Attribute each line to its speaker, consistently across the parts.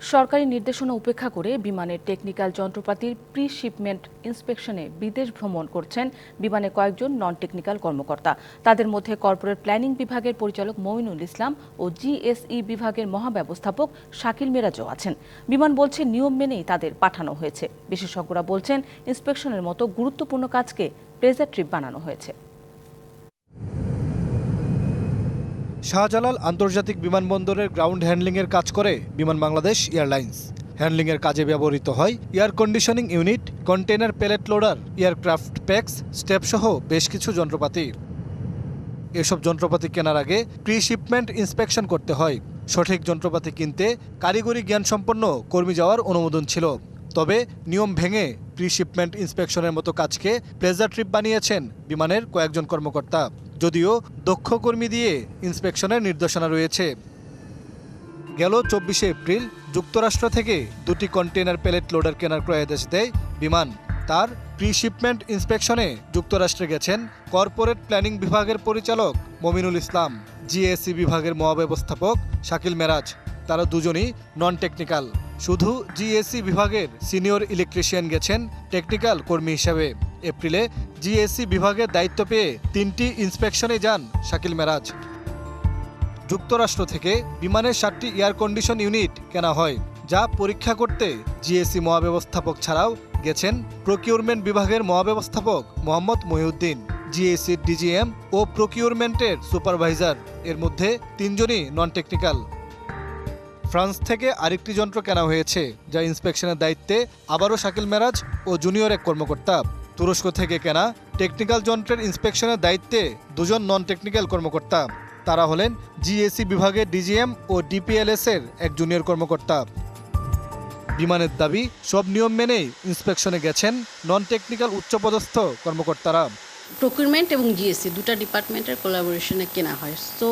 Speaker 1: সরকারি নির্দেশনা উপেক্ষা করে বিমানের টেকনিক্যাল যন্ত্রপাতির প্রি শিপমেন্ট ইন্সপেকশনে বিদেশ ভ্রমণ করছেন বিমানে কয়েকজন নন টেকনিক্যাল কর্মকর্তা। তাদের মধ্যে কর্পোরেট প্ল্যানিং বিভাগের পরিচালক মমিনুল ইসলাম ও জিএসই বিভাগের মহাব্যবস্থাপক শাকিল মেরাজও আছেন। বিমান বলছে নিয়ম মেনেই তাদের পাঠানো হয়েছে। বিশেষজ্ঞরা বলছেন ইন্সপেকশনের মতো গুরুত্বপূর্ণ কাজকে প্লেজার ট্রিপ বানানো হয়েছে।
Speaker 2: শাহজালাল আন্তর্জাতিক বিমানবন্দরের গ্রাউন্ড হ্যান্ডলিংয়ের কাজ করে বিমান বাংলাদেশ এয়ারলাইন্স। হ্যান্ডলিংয়ের কাজে ব্যবহৃত হয় air conditioning unit container pallet loader, aircraft packs, স্টেপসহ বেশ কিছু যন্ত্রপাতি। এসব যন্ত্রপাতি কেনার আগে প্রি শিপমেন্ট ইন্সপেকশন করতে হয়। সঠিক যন্ত্রপাতি কিনতে কারিগরি জ্ঞান সম্পন্ন কর্মী যাওয়ার অনুমোদন ছিল। তবে নিয়ম ভেঙে প্রি শিপমেন্ট ইন্সপেকশনের মতো কাজকে প্লেজার ট্রিপ বানিয়েছেন বিমানের কয়েকজন কর্মকর্তা। যদিও দক্ষ কর্মী দিয়ে ইন্সপেকশনের নির্দেশনা রয়েছে। গেল চব্বিশে এপ্রিল যুক্তরাষ্ট্র থেকে দুটি কন্টেনার প্যালেট লোডার কেনার ক্রয়াদেশ দেয় বিমান। তার প্রি শিপমেন্ট ইন্সপেকশনে যুক্তরাষ্ট্রে গেছেন কর্পোরেট প্ল্যানিং বিভাগের পরিচালক মমিনুল ইসলাম, জিএসসি বিভাগের মহাব্যবস্থাপক শাকিল মেরাজ। তারা দুজনই নন টেকনিক্যাল শুধু জিএসসি বিভাগের সিনিয়র ইলেকট্রিশিয়ান গেছেন টেকনিক্যাল কর্মী হিসেবে। এপ্রিলে জিএসসি বিভাগের দায়িত্ব পেয়ে তিনটি ইন্সপেকশনে যান শাকিল মেরাজ। যুক্তরাষ্ট্র থেকে বিমানের সাতটি এয়ার কন্ডিশন ইউনিট কেনা হয়, যা পরীক্ষা করতে জিএসসি মহাব্যবস্থাপক ছাড়াও গেছেন প্রকিউরমেন্ট বিভাগের মহাব্যবস্থাপক মোহাম্মদ মহিউদ্দিন। জিএসসির ডিজিএম ও প্রকিউরমেন্টের সুপারভাইজার, এর মধ্যে তিনজনই নন টেকনিক্যাল ফ্রান্স থেকে আরেকটি যন্ত্র কেনা হয়েছে, যা ইন্সপেকশনের দায়িত্বে আবারও শাকিল মেরাজ ও জুনিয়র এক কর্মকর্তা। তুরস্ক থেকে কেনা টেকনিক্যাল যন্ত্রের ইন্সপেকশনের দায়িত্বে দুজন নন টেকনিক্যাল কর্মকর্তা। তারা হলেন জিএসি বিভাগের ডিজিএম ও ডিপিএলএস এর এক জুনিয়র কর্মকর্তা। বিমানের দাবি, সব নিয়ম মেনেই ইন্সপেকশনে গেছেন নন টেকনিক্যাল উচ্চপদস্থ কর্মকর্তারা।
Speaker 3: প্রকিউরমেন্ট এবং জিএসসি দুটো ডিপার্টমেন্টের কোলাবোরেশনে কেনা হয়। সো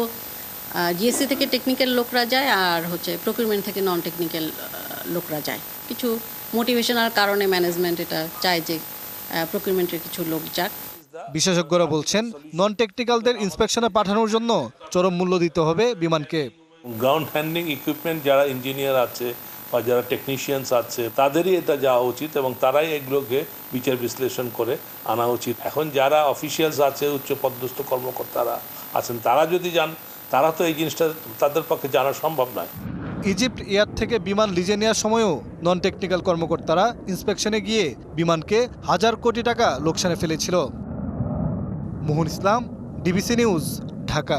Speaker 3: জিএসসি থেকে টেকনিক্যাল লোকরা যায় আর হচ্ছে প্রকিউরমেন্ট থেকে নন টেকনিক্যাল লোকরা যায়। কিছু মোটিভেশনাল কারণে ম্যানেজমেন্ট এটা চায় যে প্রকিউরমেন্টের কিছু লোক যাক।
Speaker 2: বিশেষজ্ঞরা বলছেন নন টেকনিক্যালদের ইন্সপেকশনে পাঠানোর জন্য চরম মূল্য দিতে হবে বিমানকে।
Speaker 4: গ্রাউন্ড হ্যান্ডলিং ইকুইপমেন্ট যারা ইঞ্জিনিয়ার আছে বা যারা টেকনিশিয়ানস আছে তাদেরই এটা যাওয়া উচিত এবং তারাই এগুলোকে বিচার বিশ্লেষণ করে আনা উচিত। এখন যারা অফিসিয়ালস আছে উচ্চ পদস্থ কর্মকর্তারা আছেন তারা যদি যান তারা তো এই জিনিসটা তাদের পক্ষে জানা সম্ভব নয়।
Speaker 2: ইজিপ্ট এয়ার থেকে বিমান লিজে নেওয়ার সময়ও নন টেকনিক্যাল কর্মকর্তারা ইন্সপেকশনে গিয়ে বিমানকে হাজার কোটি টাকা লোকসানে ফেলেছিল। Mohan Islam, DBC news, Dhaka.